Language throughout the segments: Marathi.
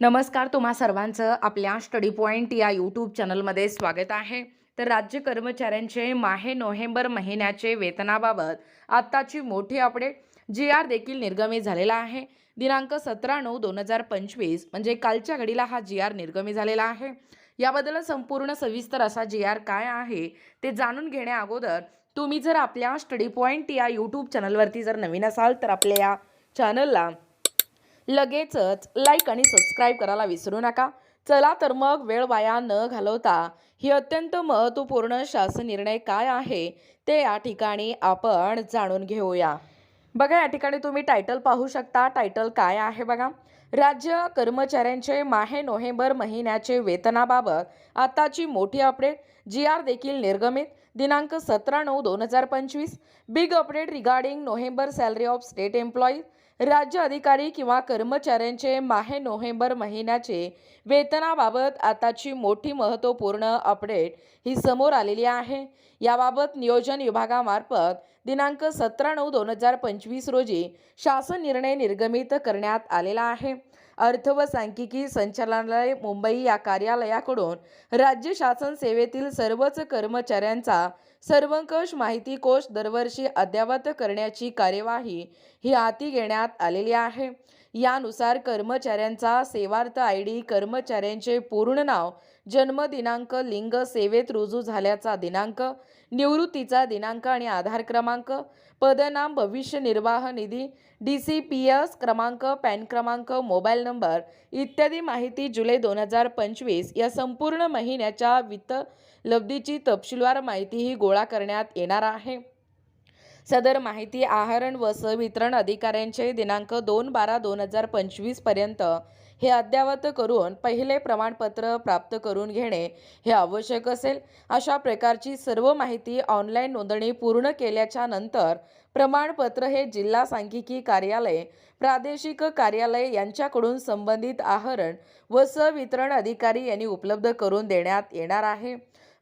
नमस्कार तुम्हा सर्वांचं आपल्या स्टडी पॉईंट या यूट्यूब चॅनलमध्ये स्वागत आहे. तर राज्य कर्मचाऱ्यांचे माहे नोव्हेंबर महिन्याचे वेतनाबाबत आत्ताची मोठी अपडेट. जी आर देखील निर्गमित झालेला आहे. दिनांक सतरा नऊ दोन हजार पंचवीस म्हणजे कालच्या घडीला हा जी आर निर्गमित झालेला आहे. याबद्दल संपूर्ण सविस्तर असा जी आर काय आहे ते जाणून घेण्या अगोदर तुम्ही जर आपल्या स्टडी पॉईंट या यूट्यूब चॅनलवरती जर नवीन असाल तर आपल्या या चॅनलला लगेचच लाईक आणि सबस्क्राईब करायला विसरू नका. चला तर मग वेळ वाया न घालवता ही अत्यंत महत्त्वपूर्ण शासन निर्णय काय आहे ते या ठिकाणी आपण जाणून घेऊया. बघा या ठिकाणी तुम्ही टायटल पाहू शकता. टायटल काय आहे बघा? राज्य कर्मचाऱ्यांचे माहे नोव्हेंबर महिन्याचे वेतनाबाबत आताची मोठी अपडेट जी आर देखील निर्गमित. दिनांक सतरा नऊ दोन हजार पंचवीस. Big update regarding November salary of state employees राज्य अधिकारी किंवा कर्मचाऱ्यांचे माहे नोव्हेंबर महिन्याचे वेतनाबाबत आताची मोठी महत्त्वपूर्ण अपडेट ही समोर आलेली आहे. याबाबत नियोजन विभागामार्फत दिनांक सतरा नऊ दोन हजार पंचवीस रोजी शासन निर्णय निर्गमित करण्यात आलेला आहे. अर्थ व सांख्यिकी संचालनालय मुंबई या कार्यालयाकडून राज्य शासन सेवेतील सर्वच कर्मचाऱ्यांचा सर्वंकष माहिती कोश दरवर्षी अद्ययावत करण्याची कार्यवाही ही हाती घेण्यात आलेली आहे. यानुसार कर्मचाऱ्यांचा सेवार्थ आय डी कर्मचाऱ्यांचे पूर्ण नाव जन्मदिनांक लिंग सेवेत रुजू झाल्याचा दिनांक निवृत्तीचा दिनांक आणि आधार क्रमांक पदनाम भविष्य निर्वाह निधी डी सी पी एस क्रमांक पॅन क्रमांक मोबाईल नंबर इत्यादी माहिती जुलै दोन हजार पंचवीस या संपूर्ण महिन्याच्या वित्त लब्धीची तपशीलवार माहितीही गोळा करण्यात येणार आहे. सदर माहिती आहरण व सवितरण अधिकाऱ्यांचे दिनांक दोन बारा दोन हजार पंचवीसपर्यंत. हे अद्ययावत करून पहिले प्रमाणपत्र प्राप्त करून घेणे हे आवश्यक असेल. अशा प्रकारची सर्व माहिती ऑनलाईन नोंदणी पूर्ण केल्याच्यानंतर प्रमाणपत्र हे जिल्हा सांख्यिकी कार्यालय प्रादेशिक कार्यालय यांच्याकडून संबंधित आहरण व सवितरण अधिकारी यांनी उपलब्ध करून देण्यात येणार आहे.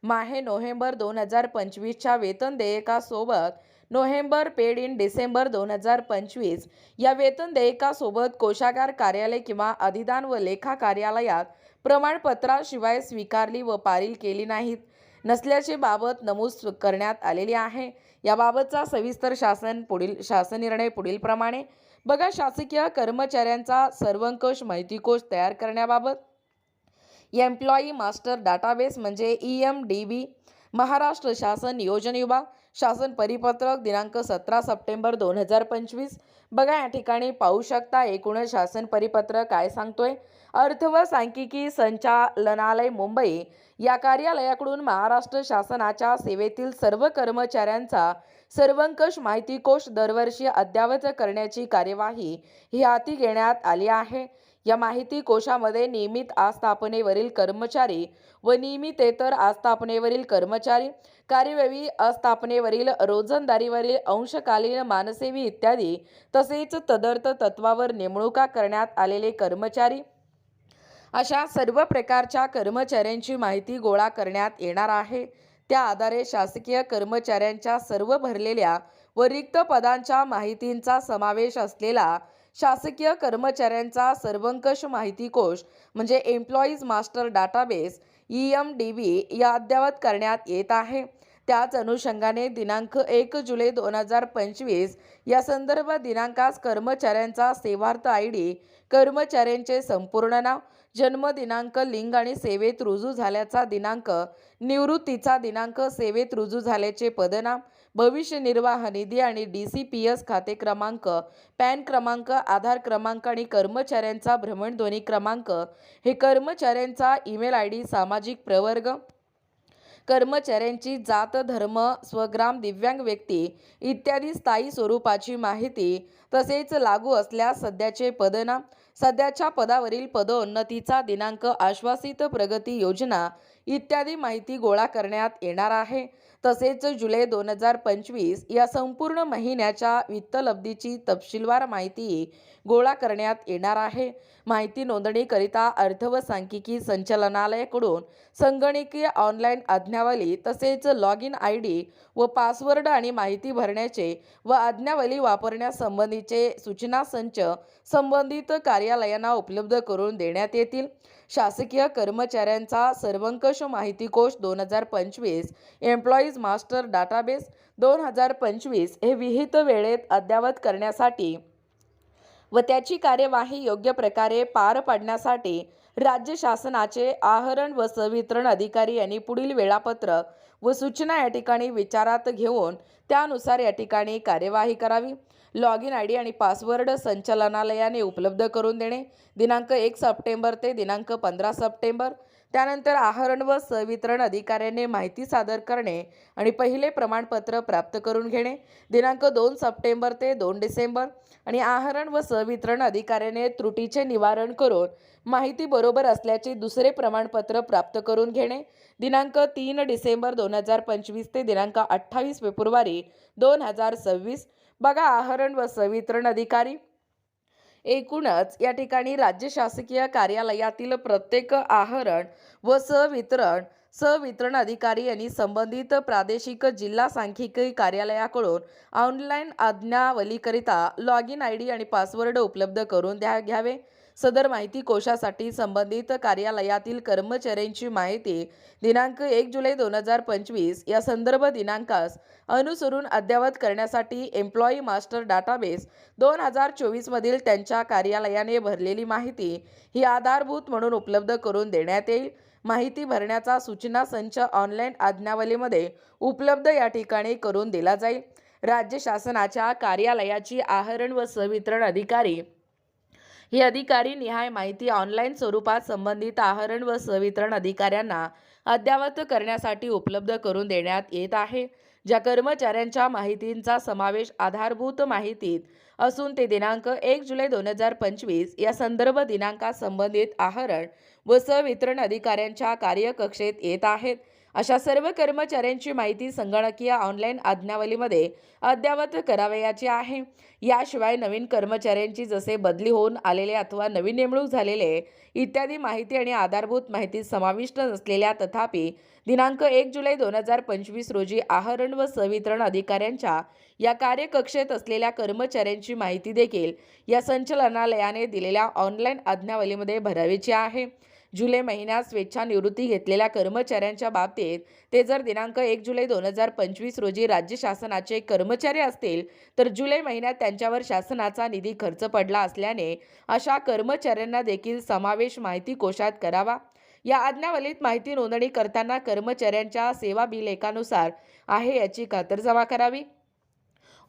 माहे नोव्हेंबर दोन हजार पंचवीसच्या वेतन देयकासोबत नोव्हेंबर पेड इन डिसेंबर दोन हजार पंचवीस. या वेतन देयकासोबत कोशागार कार्यालय किंवा अधिदान व लेखा कार्यालयात प्रमाणपत्राशिवाय स्वीकारली व पारील केली नाहीत. नसल्याचे बाबत नमूद करण्यात आलेली आहे. याबाबतचा सविस्तर शासन पुढील शासन निर्णय पुढीलप्रमाणे बघा शासकीय कर्मचाऱ्यांचा सर्वंकष माहितीकोश तयार करण्याबाबत. एम्प्लॉई मास्टर डाटाबेस म्हणजे E M D B. Maharashtra शासन नियोजन विभाग. शासन परिपत्रक दिनांक सतरा सप्टेंबर दोन हजार पंचवीस. बघा या ठिकाणी पाहू शकता एकूणच शासन परिपत्रक काय सांगतोय. अर्थ व सांख्यिकी संचालनालय मुंबई या कार्यालयाकडून महाराष्ट्र शासनाच्या सेवेतील सर्व कर्मचाऱ्यांचा सर्वंकष माहिती कोश दरवर्षी अद्ययावत करण्याची कार्यवाही ही हाती घेण्यात आली आहे. या माहिती कोशामध्ये नियमित आस्थापनेवरील कर्मचारी व नियमितेतर आस्थापनेवरील कर्मचारी कार्यवाही आस्थापनेवरील रोजंदारीवरील अंशकालीन मानसेवी इत्यादी तसेच तदर्थ तत्वावर नेमणुका करण्यात आलेले कर्मचारी अशा सर्व प्रकारच्या कर्मचाऱ्यांची माहिती गोळा करण्यात येणार आहे. त्या आधारे शासकीय कर्मचाऱ्यांच्या सर्व भरलेल्या व रिक्त पदांच्या माहितींचा समावेश असलेला शासकीय कर्मचाऱ्यांचा सर्वंकष माहिती कोश म्हणजे employees master database E M D B या अद्ययावत करण्यात येत आहे. त्याच अनुषंगाने दिनांक एक जुलै दोन हजार पंचवीस या संदर्भ दिनांकास कर्मचाऱ्यांचा सेवार्थ आय डी कर्मचाऱ्यांचे संपूर्ण नाव जन्मदिनांक लिंग आणि सेवेत रुजू झाल्याचा दिनांक निवृत्तीचा दिनांक सेवेत रुजू झाल्याचे पदनाम भविष्य निर्वाह निधी आणि डी सी पी एस खाते क्रमांक पॅन क्रमांक आधार क्रमांक आणि कर्मचाऱ्यांचा भ्रमणध्वनी क्रमांक हे कर्मचाऱ्यांचा ईमेल आय डी सामाजिक प्रवर्ग कर्मचाऱ्यांची जात धर्म स्वग्राम दिव्यांग व्यक्ती इत्यादी स्थायी स्वरूपाची माहिती तसेच लागू असल्यास सध्याचे पदनाम सध्याच्या पदावरील पदोन्नतीचा दिनांक आश्वासित प्रगती योजना इत्यादी माहिती गोळा करण्यात येणार आहे. तसेच जुलै दोन हजार पंचवीस या संपूर्ण महिन्याच्या वित्तलब्धीची तपशीलवार माहिती गोळा करण्यात येणार आहे. माहिती नोंदणीकरिता अर्थ व सांख्यिकी संचालनालयाकडून संगणकीय ऑनलाईन आज्ञावली तसेच लॉग इन आय डी व पासवर्ड आणि माहिती भरण्याचे व आज्ञावली वापरण्यासंबंधीचे सूचना संच संबंधित कार्यालयांना उपलब्ध करून देण्यात येतील. शासकीय कर्मचाऱ्यांचा सर्वंकष माहिती कोश दोन हजार पंचवीस एम्प्लॉईज मास्टर डाटाबेस दोन हजार पंचवीस हे विहित वेळेत अद्ययावत करण्यासाठी व त्याची कार्यवाही योग्य प्रकारे पार पाडण्यासाठी राज्य शासनाचे आहरण व संवितरण अधिकारी यांनी पुढील वेळापत्रक व सूचना या ठिकाणी विचारात घेऊन त्यानुसार या ठिकाणी कार्यवाही करावी. लॉग इन आय डी आणि पासवर्ड संचालनालयाने उपलब्ध करून देणे. दिनांक एक सप्टेंबर ते दिनांक पंधरा सप्टेंबर. त्यानंतर आहरण व संवितरण अधिकाऱ्याने माहिती सादर करणे आणि पहिले प्रमाणपत्र प्राप्त करून घेणे. दिनांक दोन सप्टेंबर ते दोन डिसेंबर. आणि आहरण व संवितरण अधिकाऱ्याने त्रुटीचे निवारण करून माहिती बरोबर असल्याचे दुसरे प्रमाणपत्र प्राप्त करून घेणे. दिनांक तीन डिसेंबर दोन हजार पंचवीस ते दिनांक अठ्ठावीस फेब्रुवारी दोन हजार सव्वीस. बघा आहरण व संवितरण अधिकारी. एकूणच या ठिकाणी राज्य शासकीय कार्यालयातील प्रत्येक आहरण व सवितरण सवितरण अधिकारी यांनी संबंधित प्रादेशिक जिल्हा सांख्यिकी कार्यालयाकडून ऑनलाईन आज्ञावलीकरिता लॉग इन आय डी आणि पासवर्ड उपलब्ध करून द्या घ्यावे. सदर माहिती कोशासाठी संबंधित कार्यालयातील कर्मचाऱ्यांची माहिती दिनांक एक जुलै दोन हजार पंचवीस या संदर्भ दिनांकास अनुसरून अद्ययावत करण्यासाठी एम्प्लॉई मास्टर डाटाबेस दोन हजार चोवीसमधील त्यांच्या कार्यालयाने भरलेली माहिती ही आधारभूत म्हणून उपलब्ध करून देण्यात येईल. माहिती भरण्याचा सूचना संच ऑनलाईन आज्ञावलीमध्ये उपलब्ध या ठिकाणी करून दिला जाईल. राज्य शासनाच्या कार्यालयाची आहरण व संवितरण अधिकारी ही अधिकारी निहाय माहिती ऑनलाईन स्वरूपात संबंधित आहरण व संवितरण अधिकाऱ्यांना अद्ययावत करण्यासाठी उपलब्ध करून देण्यात येत आहे. ज्या कर्मचाऱ्यांच्या माहितींचा समावेश आधारभूत माहितीत असून ते दिनांक एक जुलै दोन हजार पंचवीस या संदर्भ दिनांकात संबंधित आहरण व संवितरण अधिकाऱ्यांच्या कार्यकक्षेत येत आहेत. अशा सर्व कर्मचाऱ्यांची माहिती संगणकीय ऑनलाईन आज्ञावलीमध्ये अद्ययावत करावयाची आहे. याशिवाय नवीन कर्मचाऱ्यांची जसे बदली होऊन आलेले अथवा नवीन नेमणूक झालेले इत्यादी माहिती आणि आधारभूत माहिती समाविष्ट नसलेल्या तथापि दिनांक एक जुलै दोन हजार पंचवीस रोजी आहरण व संवितरण अधिकाऱ्यांच्या या कार्यकक्षेत असलेल्या कर्मचाऱ्यांची माहिती देखील या संचालनालयाने दिलेल्या ऑनलाईन आज्ञावलीमध्ये भरावीची आहे. जुलै महिन्यात स्वेच्छानिवृत्ती घेतलेल्या कर्मचाऱ्यांच्या बाबतीत ते जर दिनांक एक जुलै दोन हजार पंचवीस रोजी राज्य शासनाचे कर्मचारी असतील तर जुलै महिन्यात त्यांच्यावर शासनाचा निधी खर्च पडला असल्याने अशा कर्मचाऱ्यांना देखील समावेश माहिती कोशात करावा. या आज्ञावलीत माहिती नोंदणी करताना कर्मचाऱ्यांच्या सेवा बिलेखानुसार आहे याची खातरजमा करावी.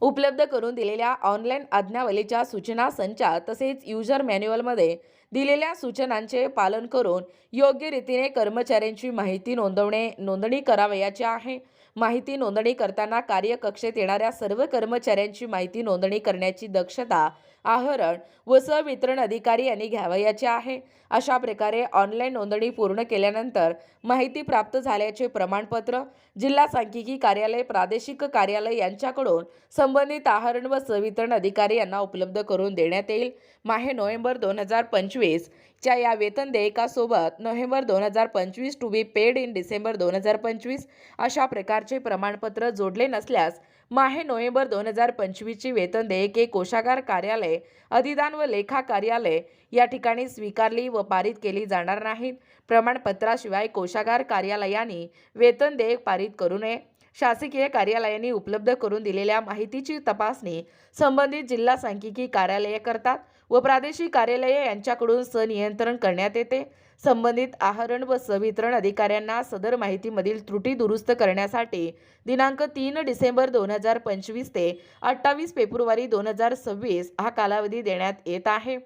उपलब्ध करून दिलेल्या ऑनलाईन आज्ञावलीच्या सूचना संचात तसेच युजर मॅन्युअलमध्ये दिलेल्या सूचनांचे पालन करून योग्य रीतीने कर्मचाऱ्यांची माहिती नोंदवणे नोंदणी करावयाची आहे. माहिती नोंदणी करताना कार्यकक्षेत येणाऱ्या सर्व कर्मचाऱ्यांची माहिती नोंदणी करण्याची दक्षता आहरण व संवितरण अधिकारी यांनी घ्यावयाचे आहे. अशा प्रकारे ऑनलाईन नोंदणी पूर्ण केल्यानंतर माहिती प्राप्त झाल्याचे प्रमाणपत्र जिल्हा सांख्यिकी कार्यालय प्रादेशिक कार्यालय यांच्याकडून संबंधित आहरण व संवितरण अधिकारी यांना उपलब्ध करून देण्यात येईल. माहे नोव्हेंबर दोन हजार पंचवीसच्या या वेतन देयकासोबत नोव्हेंबर दोन हजार पंचवीस to be paid in December दोन हजार पंचवीस अशा प्रकारचे प्रमाणपत्र जोडले नसल्यास माहे नोव्हेंबर दोन हजार पंचवीसची वेतन देयके कोशागार कार्यालय अधिदान व लेखा कार्यालय या ठिकाणी स्वीकारली व पारित केली जाणार नाहीत. प्रमाणपत्राशिवाय कोशागार कार्यालयाने वेतन देयक पारित करू नये. शासकीय कार्यालयांनी उपलब्ध करून दिलेल्या माहितीची तपासणी संबंधित जिल्हा सांख्यिकी कार्यालये करतात व प्रादेशिक कार्यालये यांच्याकडून सनियंत्रण करण्यात येते. संबंधित आहरण व संवितरण अधिकाऱ्यांना सदर माहितीमधील त्रुटी दुरुस्त करण्यासाठी दिनांक तीन डिसेंबर दोन हजार पंचवीस ते अठ्ठावीस फेब्रुवारी दोन हजार सव्वीस हा कालावधी देण्यात येत आहे.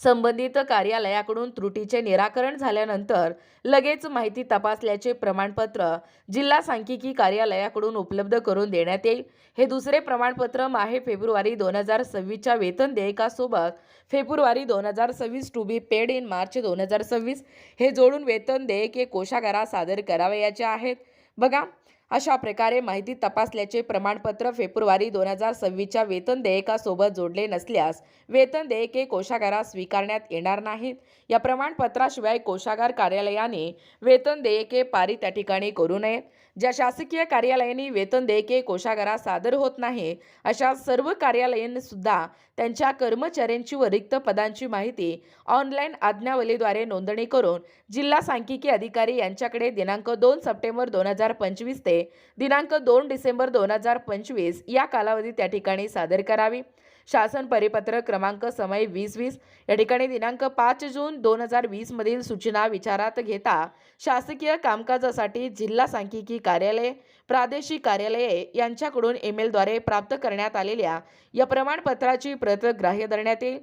संबंधित कार्यालयाकडून त्रुटीचे निराकरण झाल्यानंतर लगेच माहिती तपासल्याचे प्रमाणपत्र जिल्हा सांख्यिकी कार्यालयाकडून उपलब्ध करून देण्यात येईल. हे दुसरे प्रमाणपत्र माहे फेब्रुवारी दोन हजार सव्वीसच्या वेतन देयकासोबत फेब्रुवारी दोन हजार सव्वीस to be paid in March दोन हजार सव्वीस हे जोडून वेतन देयके कोशागारात सादर करावयाचे आहेत. बघा अशा प्रकारे माहिती तपासल्याचे प्रमाणपत्र फेब्रुवारी दोन हजार सव्वीसच्या वेतन देयकासोबत जोडले नसल्यास वेतन देयके कोशागारात स्वीकारण्यात येणार नाहीत. या प्रमाणपत्राशिवाय कोशागार कार्यालयाने वेतन देयके पारित त्या ठिकाणी करू नयेत ज्या शासकीय कार्यालयांनी वेतन देयके कोशागारात सादर होत नाही अशा सर्व कार्यालयांनीसुद्धा त्यांच्या कर्मचाऱ्यांची व रिक्त पदांची माहिती ऑनलाईन आज्ञावलीद्वारे नोंदणी करून जिल्हा सांख्यिकी अधिकारी यांच्याकडे दिनांक दोन सप्टेंबर दोन हजार पंचवीस ते दिनांक दोन डिसेंबर दोन हजार पंचवीस या कालावधीत त्या ठिकाणी सादर करावी. शासन परिपत्रक क्रमांक समय वीस वीस. या ठिकाणी दिनांक पाच जून दोन हजार वीसमधील सूचना विचारात घेता शासकीय कामकाजासाठी जिल्हा सांख्यिकी कार्यालय प्रादेशिक कार्यालये यांच्याकडून ईमेलद्वारे प्राप्त करण्यात आलेल्या या प्रमाणपत्राची प्रत ग्राह्य धरण्यात येईल.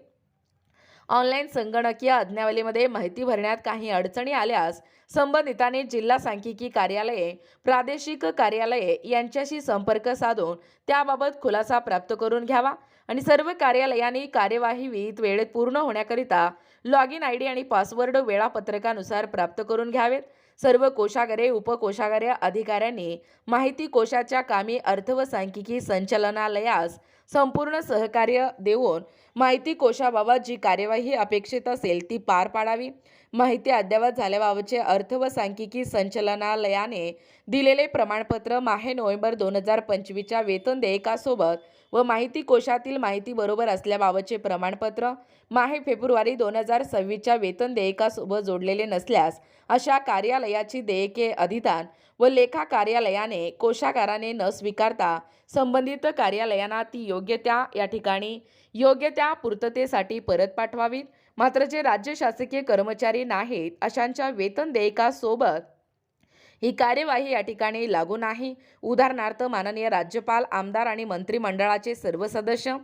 ऑनलाईन संगणकीय आज्ञावलीमध्ये माहिती भरण्यात काही अडचणी आल्यास संबंधितांनी जिल्हा सांख्यिकी कार्यालये प्रादेशिक कार्यालये यांच्याशी संपर्क साधून त्याबाबत खुलासा प्राप्त करून घ्यावा. आणि सर्व कार्यालयांनी कार्यवाही विहित वेळेत पूर्ण होण्याकरिता लॉग इन आय डी आणि पासवर्ड वेळापत्रकानुसार प्राप्त करून घ्यावेत. सर्व कोशागारे उपकोशागारे अधिकाऱ्यांनी माहिती कोशाच्या कामी अर्थ व सांख्यिकी संचालनालयास संपूर्ण सहकार्य देऊन माहिती कोशाबाबत जी कार्यवाही अपेक्षित असेल ती पार पाडावी. माहिती अद्ययावत झाल्याबाबतचे अर्थ व सांख्यिकी संचालनालयाने दिलेले प्रमाणपत्र माहे नोव्हेंबर दोन हजार पंचवीसच्या वेतन देयकासोबत व माहिती कोशातील माहिती बरोबर असल्याबाबतचे प्रमाणपत्र माहे फेब्रुवारी दोन हजार सव्वीसच्या वेतन देयकासोबत जोडलेले नसल्यास अशा कार्यालयाची देयके अधिदान व लेखा कार्यालयाने कोशागाराने न स्वीकारता संबंधित कार्यालयांना ती योग्य त्या या ठिकाणी योग्य त्या पूर्ततेसाठी परत पाठवावीत. मात्र जे राज्य शासकीय कर्मचारी नाहीत अशांच्या वेतन देयकासोबत ही कार्यवाही या ठिकाणी लागू नाही. उदाहरणार्थ माननीय राज्यपाल आमदार आणि मंत्रिमंडळाचे सर्व सदस्य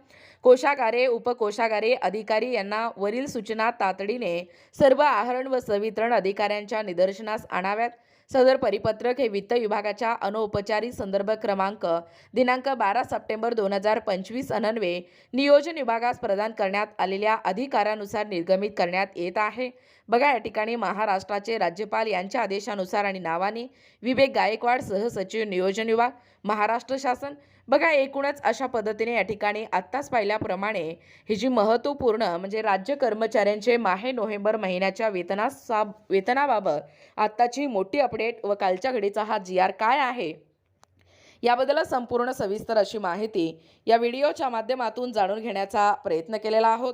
कोशागारे उपकोशागारे अधिकारी यांना वरील सूचना तातडीने सर्व आहरण व संवितरण अधिकाऱ्यांच्या निदर्शनास आणाव्यात. सदर परिपत्रक हे वित्त विभागाच्या अनौपचारिक संदर्भ क्रमांक दिनांक बारा सप्टेंबर दोन हजार पंचवीस अनन्वे नियोजन विभागास प्रदान करण्यात आलेल्या अधिकारानुसार निर्गमित करण्यात येत आहे. बघा या ठिकाणी महाराष्ट्राचे राज्यपाल यांच्या आदेशानुसार आणि नावाने विवेक गायकवाड सहसचिव नियोजन विभाग महाराष्ट्र शासन बघा एकूणच अशा पद्धतीने या ठिकाणी आत्ताच पाहिल्याप्रमाणे ही जी महत्त्वपूर्ण म्हणजे राज्य कर्मचाऱ्यांचे माहे नोव्हेंबर महिन्याच्या वेतनासा वेतनाबाबत आत्ताची मोठी अपडेट व कालच्या घडीचा हा जी आर काय आहे याबद्दल संपूर्ण सविस्तर अशी माहिती या व्हिडिओच्या माध्यमातून जाणून घेण्याचा प्रयत्न केलेला आहोत.